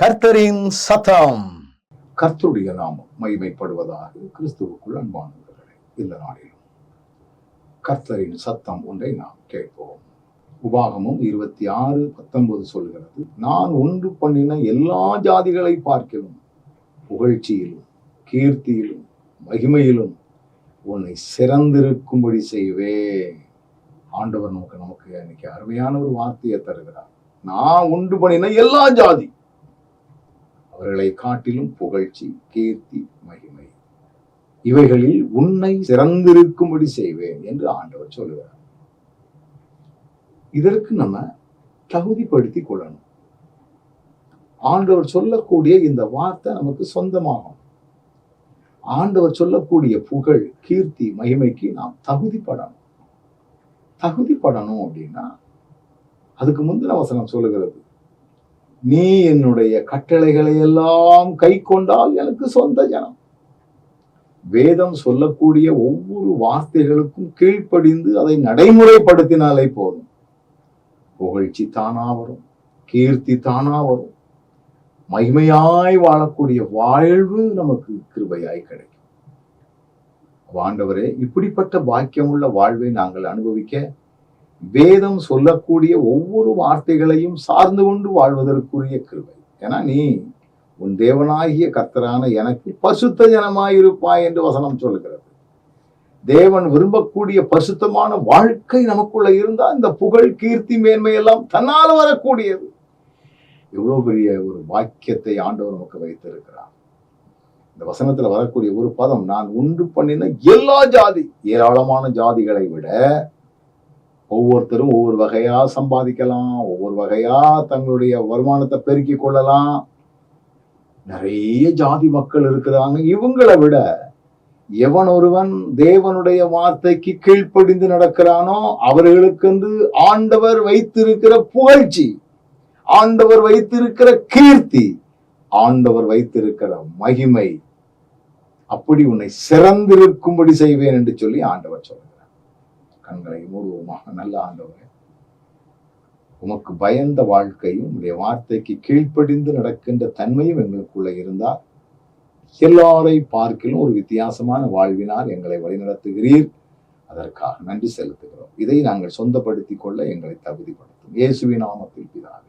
கர்த்தரின் சத்தம். கர்த்தருடைய நாமம் மகிமைப்படுவதாக கிறிஸ்துவுக்குள் அன்பானவர்களே இந்த நாளிலும் கர்த்தரின் சத்தம் ஒன்றை நாம் கேட்போம். உபாகமும் இருபத்தி ஆறு பத்தொன்பது சொல்கிறது நான் ஒன்று பண்ணின எல்லா ஜாதிகளை பார்க்கிலும் புகழ்ச்சியிலும் கீர்த்தியிலும் மகிமையிலும் உன்னை சிறந்திருக்கும்படி செய்வேன். ஆண்டவர் நமக்கு நமக்கு இன்னைக்கு அருமையான ஒரு வார்த்தையை தருகிறார். நான் உண்டு பண்ணின எல்லா ஜாதி அவர்களை காட்டிலும் புகழ்ச்சி கீர்த்தி மகிமை. இவைகளில் உன்னை சிறந்திருக்கும்படி செய்வேன் என்று ஆண்டவர் சொல்லுகிறார். இதற்கு நம்ம தகுதிப்படுத்தி கொள்ளணும். ஆண்டவர் சொல்லக்கூடிய இந்த வார்த்தை நமக்கு சொந்தமாகும். ஆண்டவர் சொல்லக்கூடிய புகழ் கீர்த்தி மகிமைக்கு நாம் தகுதிப்படணும். தகுதிப்படணும் அப்படின்னா அதுக்கு முந்தின வசனம் சொல்லுகிறது. நீ என்னுடைய கட்டளைகளை எல்லாம் கை கொண்டால் எனக்கு சொந்த ஜனம். வேதம் சொல்லக்கூடிய ஒவ்வொரு வார்த்தைகளுக்கும் கீழ்ப்படிந்து அதை நடைமுறைப்படுத்தினாலே போதும். புகழ்ச்சி தானா வரும் கீர்த்தி தானா வரும். மகிமையாய் வாழக்கூடிய வாழ்வு நமக்கு கிருபையாய் கிடைக்கும். ஆண்டவரே இப்படிப்பட்ட பாக்கியமுள்ள வாழ்வை நாங்கள் அனுபவிக்க வேதம் சொல்லக்கூடிய ஒவ்வொரு வார்த்தைகளையும் சார்ந்து கொண்டு வாழ்வதற்குரிய கிருவை ஏன்னா நீ உன் தேவனாகிய கத்தரான எனக்கு பசுத்த ஜனமாயிருப்பாய் என்று வசனம் சொல்லுகிறது. தேவன் விரும்பக்கூடிய பசுத்தமான வாழ்க்கை நமக்குள்ள இருந்தால் இந்த புகழ் கீர்த்தி மேன்மை எல்லாம் தன்னால் வரக்கூடியது. எவ்வளோ பெரிய ஒரு வாக்கியத்தை ஆண்டவர் நமக்கு வைத்திருக்கிறார். இந்த வசனத்துல வரக்கூடிய ஒரு பதம் நான் உண்டு பண்ணின எல்லா ஜாதி ஏராளமான ஜாதிகளை விட ஒவ்வொருத்தரும் ஒவ்வொரு வகையா சம்பாதிக்கலாம் ஒவ்வொரு வகையா தங்களுடைய வருமானத்தை பெருக்கிக் கொள்ளலாம். நிறைய ஜாதி மக்கள் இருக்கிறாங்க. இவங்களை விட எவன் ஒருவன் தேவனுடைய வார்த்தைக்கு கீழ்ப்படிந்து நடக்கிறானோ அவர்களுக்கு ஆண்டவர் வைத்திருக்கிற புகழ்ச்சி ஆண்டவர் வைத்திருக்கிற கீர்த்தி ஆண்டவர் வைத்திருக்கிற மகிமை அப்படி உன்னை சிறந்திருக்கும்படி செய்வேன் என்று சொல்லி ஆண்டவர் சொல்றார். கண்களை மூடுவோமாக நல்ல ஆண்டவரே. உமக்கு பயந்த வாழ்க்கையும் உடைய வார்த்தைக்கு கீழ்ப்படிந்து நடக்கின்ற தன்மையும் எங்களுக்குள்ள இருந்தால் எல்லாரை பார்க்கிலும் ஒரு வித்தியாசமான வாழ்வினால் எங்களை வழிநடத்துகிறீர். அதற்காக நன்றி செலுத்துகிறோம். இதை நாங்கள் சொந்தப்படுத்திக் கொள்ள எங்களை தகுதிப்படுத்தும். இயேசுவின் நாமத்தில் பிதாவே.